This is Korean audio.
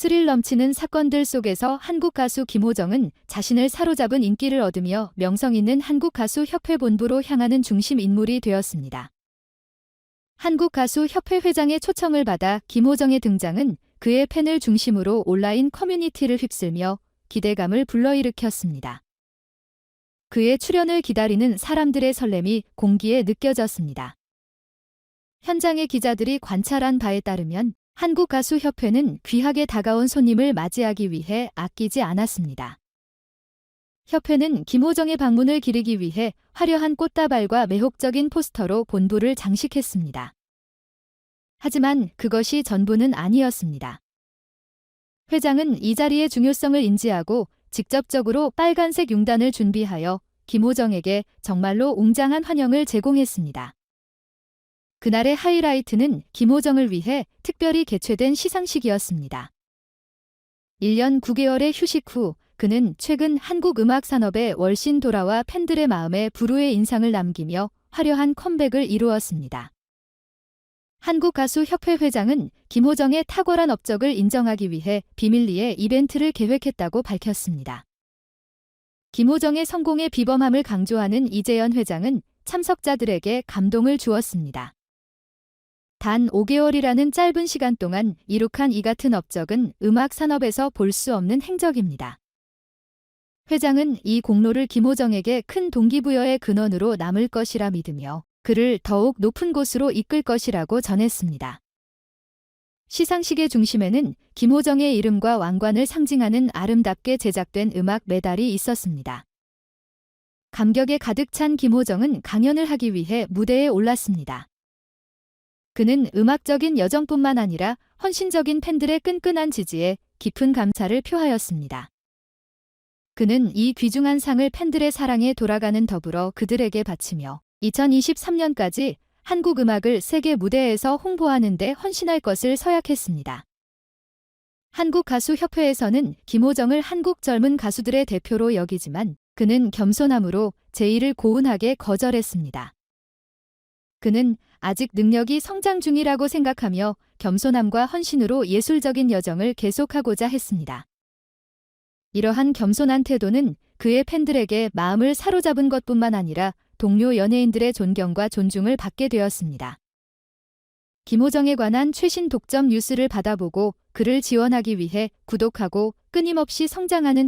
스릴 넘치는 사건들 속에서 한국 가수 김호정은 자신을 사로잡은 인기를 얻으며 명성 있는 한국 가수 협회 본부로 향하는 중심 인물이 되었습니다. 한국 가수 협회 회장의 초청을 받아 김호정의 등장은 그의 팬을 중심으로 온라인 커뮤니티를 휩쓸며 기대감을 불러일으켰습니다. 그의 출연을 기다리는 사람들의 설렘이 공기에 느껴졌습니다. 현장의 기자들이 관찰한 바에 따르면 한국가수협회는 귀하게 다가온 손님을 맞이하기 위해 아끼지 않았습니다. 협회는 김호정의 방문을 기리기 위해 화려한 꽃다발과 매혹적인 포스터로 본부를 장식했습니다. 하지만 그것이 전부는 아니었습니다. 회장은 이 자리의 중요성을 인지하고 직접적으로 빨간색 융단을 준비하여 김호정에게 정말로 웅장한 환영을 제공했습니다. 그날의 하이라이트는 김호정을 위해 특별히 개최된 시상식이었습니다. 1년 9개월의 휴식 후 그는 최근 한국 음악 산업에 월신 돌아와 팬들의 마음에 불후의 인상을 남기며 화려한 컴백을 이루었습니다. 한국가수협회 회장은 김호정의 탁월한 업적을 인정하기 위해 비밀리에 이벤트를 계획했다고 밝혔습니다. 김호정의 성공의 비범함을 강조하는 이재현 회장은 참석자들에게 감동을 주었습니다. 단 5개월이라는 짧은 시간 동안 이룩한 이 같은 업적은 음악 산업에서 볼 수 없는 행적입니다. 회장은 이 공로를 김호정에게 큰 동기부여의 근원으로 남을 것이라 믿으며 그를 더욱 높은 곳으로 이끌 것이라고 전했습니다. 시상식의 중심에는 김호정의 이름과 왕관을 상징하는 아름답게 제작된 음악 메달이 있었습니다. 감격에 가득 찬 김호정은 강연을 하기 위해 무대에 올랐습니다. 그는 음악적인 여정뿐만 아니라 헌신적인 팬들의 끈끈한 지지에 깊은 감사를 표하였습니다. 그는 이 귀중한 상을 팬들의 사랑에 돌아가는 더불어 그들에게 바치며 2023년까지 한국 음악을 세계 무대에서 홍보하는 데 헌신할 것을 서약했습니다. 한국가수협회에서는 김호정을 한국 젊은 가수들의 대표로 여기지만 그는 겸손함으로 제의를 고운하게 거절했습니다. 그는 아직 능력이 성장 중이라고 생각하며 겸손함과 헌신으로 예술적인 여정을 계속하고자 했습니다. 이러한 겸손한 태도는 그의 팬들에게 마음을 사로잡은 것뿐만 아니라 동료 연예인들의 존경과 존중을 받게 되었습니다. 김호정에 관한 최신 독점 뉴스를 받아보고 그를 지원하기 위해 구독하고 끊임없이 성장하는